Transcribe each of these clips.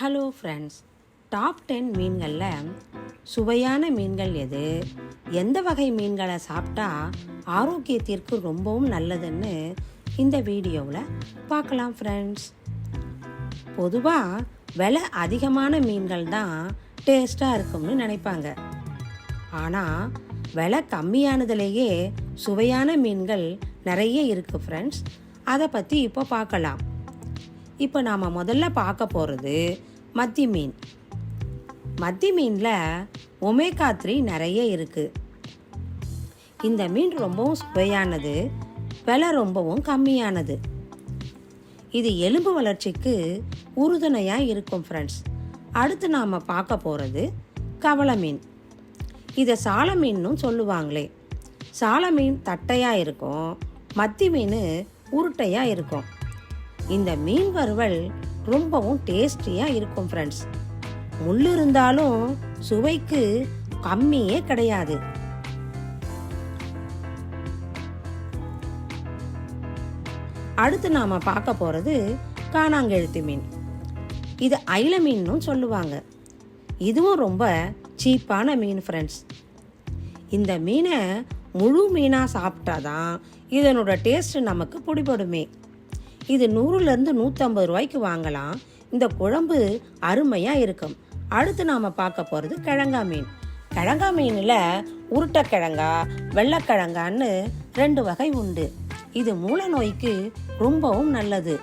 Hello friends top ten மீன்களில் சுவையான மீன்கள் எது? எந்த வகை மீன்களை சாப்பிட்டா ஆரோக்கியத்திற்கு ரொம்பவும் நல்லதுன்னு இந்த வீடியோவில் பார்க்கலாம் ஃப்ரெண்ட்ஸ் பொதுவாக விலை அதிகமான மீன்கள் தான் டேஸ்ட்டாக இருக்கும்னு நினைப்பாங்க. ஆனால் விலை கம்மியானதுலேயே சுவையான மீன்கள் நிறைய இருக்குது ஃப்ரெண்ட்ஸ் அதை பற்றி இப்போ பார்க்கலாம். இப்போ நாம் முதல்ல பார்க்க போகிறது மத்தி மீன் மத்தி மீனில் ஒமேகா த்ரீ நிறைய இருக்குது இந்த மீன் ரொம்பவும் சுவையானது விலை ரொம்பவும் கம்மியானது. இது எலும்பு வளர்ச்சிக்கு உறுதுணையாக இருக்கும் ஃப்ரெண்ட்ஸ் அடுத்து நாம் பார்க்க போகிறது கவள மீன். இதை சால மீன்னும் சொல்லுவாங்களே. சால மீன் தட்டையாக இருக்கும் மத்தி மீன் உருட்டையாக இருக்கும். இந்த மீன் வறுவல் ரொம்பவும் டேஸ்டியாக இருக்கும் ஃப்ரெண்ட்ஸ் முள் இருந்தாலும் சுவைக்கு கம்மியே கிடையாது. அடுத்து நாம் பார்க்க போகிறது காணாங்கெழுத்து மீன். இது அயில மீன்னும் சொல்லுவாங்க. இதுவும் ரொம்ப சீப்பான மீன் ஃப்ரெண்ட்ஸ் இந்த மீனை முழு மீனாக சாப்பிட்டாதான் இதனோட டேஸ்ட் நமக்கு பிடிபடுமே. இது நூறுலேருந்து நூற்றம்பது ரூபாய்க்கு வாங்கலாம். இந்த குழம்பு அருமையாக இருக்கும். அடுத்து நாம் பார்க்க போகிறது கிழங்கா மீன். கிழங்கா மீனில் உருட்டைக்கிழங்கா வெள்ளைக்கிழங்கான்னு ரெண்டு வகை உண்டு. இது மூல நோய்க்கு ரொம்பவும் நல்லது.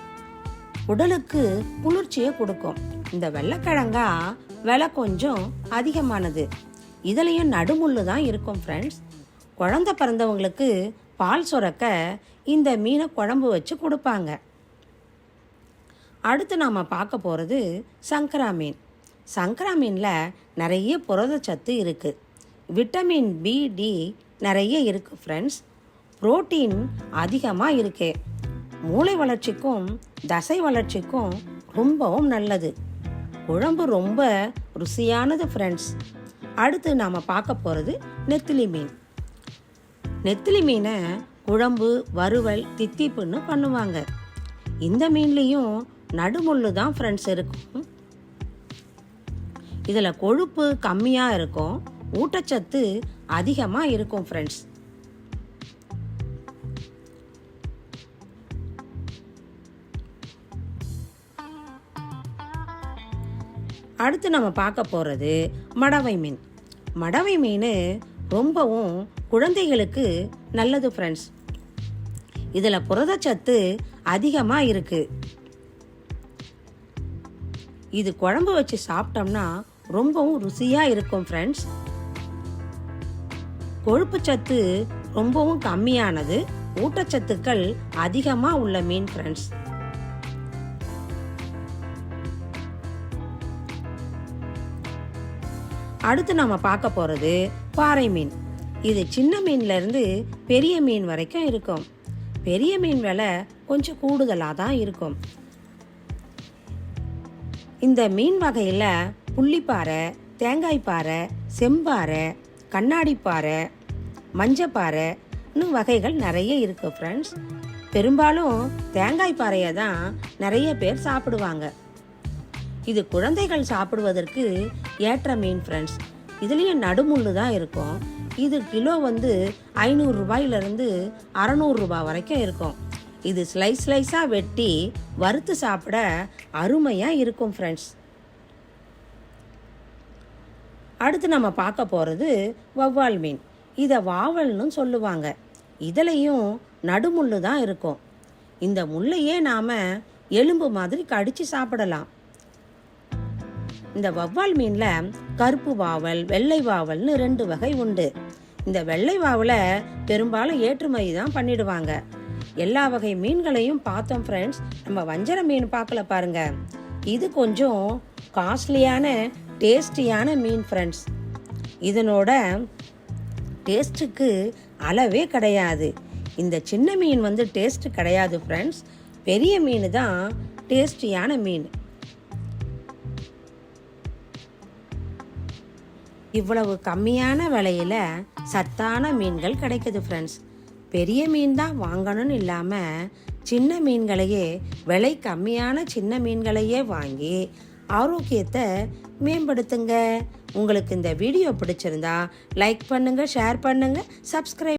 உடலுக்கு குளிர்ச்சியை கொடுக்கும். இந்த வெள்ளைக்கிழங்கா விலை கொஞ்சம் அதிகமானது. இதுலேயும் நடுமுள்ளு தான் இருக்கும் ஃப்ரெண்ட்ஸ் குழந்த பிறந்தவங்களுக்கு பால் சுரக்க இந்த மீனை குழம்பு வச்சு கொடுப்பாங்க. அடுத்து நாம் பார்க்க போகிறது சங்கரா மீன் சங்கரா மீனில் நிறைய புரதச்சத்து இருக்குது விட்டமின் பி டி நிறைய இருக்குது ஃப்ரெண்ட்ஸ் புரோட்டீன் அதிகமாக இருக்கு. மூளை வளர்ச்சிக்கும் தசை வளர்ச்சிக்கும் ரொம்பவும் நல்லது. குழம்பு ரொம்ப ருசியானது ஃப்ரெண்ட்ஸ் அடுத்து நாம் பார்க்க போகிறது நெத்திலி மீன். நெத்திலி மீனை குழம்பு வறுவல் தித்திப்புன்னு பண்ணுவாங்க. இந்த மீன்லேயும் நடுமுள்ளு தான் ஃப்ரெண்ட்ஸ் இருக்கும். இதில் கொழுப்பு கம்மியாக இருக்கும். ஊட்டச்சத்து அதிகமாக இருக்கும் ஃப்ரெண்ட்ஸ் அடுத்து நம்ம பார்க்க போகிறது மடவை மீன். மடவை மீன் ரொம்பவும் குழந்தைகளுக்கு நல்லது ஃப்ரெண்ட்ஸ் இதில் புரதச்சத்து அதிகமாக இருக்குது இது குழம்பு வச்சு சாப்பிட்டோம்னா ரொம்பவும் ருசியாக இருக்கும் ஃப்ரெண்ட்ஸ் கொழுப்பு சத்து ரொம்பவும் கம்மியானது. ஊட்டச்சத்துக்கள் அதிகமாக உள்ள மீன் ஃப்ரெண்ட்ஸ் அடுத்து நம்ம பார்க்க போகிறது பாறை மீன். இது சின்ன மீன்ல இருந்து பெரிய மீன் வரைக்கும் இருக்கும். பெரிய மீன் விலை கொஞ்சம் கூடுதலாக தான் இருக்கும். இந்த மீன் வகையில் புள்ளிப்பாறை தேங்காய் பாறை செம்பாறை கண்ணாடி பாறை மஞ்சப்பாறைன்னு வகைகள் நிறைய இருக்குது ஃப்ரெண்ட்ஸ் பெரும்பாலும் தேங்காய் பாறையை தான் நிறைய பேர் சாப்பிடுவாங்க. இது குழந்தைகள் சாப்பிடுவதற்கு ஏற்ற மீன் ஃப்ரெண்ட்ஸ் இதுலேயும் நடுமுள்ளு தான் இருக்கும். இது கிலோ வந்து ஐநூறு அறநூறுரூபா அறநூறு ரூபாய் வரைக்கும் இருக்கும். இது ஸ்லைஸ் ஸ்லைஸாக வெட்டி வறுத்து சாப்பிட அருமையாக இருக்கும் ஃப்ரெண்ட்ஸ் அடுத்து நம்ம பார்க்க போகிறது வவ்வால் மீன். இதை வாவல்னு சொல்லுவாங்க. இதுலேயும் நடுமுள்ளு தான் இருக்கும். இந்த முள்ளையே நாம் எலும்பு மாதிரி கடித்து சாப்பிடலாம். இந்த வவ்வால் மீனில் கருப்பு வாவல் வெள்ளை வாவல்னு ரெண்டு வகை உண்டு. இந்த வெள்ளை வாவலை பெரும்பாலும் ஏற்றுமதி தான் பண்ணிடுவாங்க. எல்லா வகை மீன்களையும் பார்த்தோம் ஃப்ரெண்ட்ஸ் நம்ம வஞ்சர மீன் பார்க்கல பாருங்க. இது கொஞ்சம் காஸ்ட்லியான டேஸ்டியான மீன் ஃப்ரெண்ட்ஸ் இதனோட டேஸ்ட்டுக்கு அளவே கிடையாது. இந்த சின்ன மீன் வந்து டேஸ்ட் கிடையாது ஃப்ரெண்ட்ஸ் பெரிய மீன் தான் டேஸ்டியான மீன். இவ்வளவு கம்மியான விலையில் சத்தான மீன்கள் கிடைக்குது ஃப்ரெண்ட்ஸ் பெரிய மீன் தான் வாங்கணும்னு இல்லாமல் சின்ன மீன்களையே விலை கம்மியான சின்ன மீன்களையே வாங்கி ஆரோக்கியத்தை மேம்படுத்துங்க. உங்களுக்கு இந்த வீடியோ பிடிச்சிருந்தா லைக் பண்ணுங்கள் ஷேர் பண்ணுங்கள் சப்ஸ்கிரைப்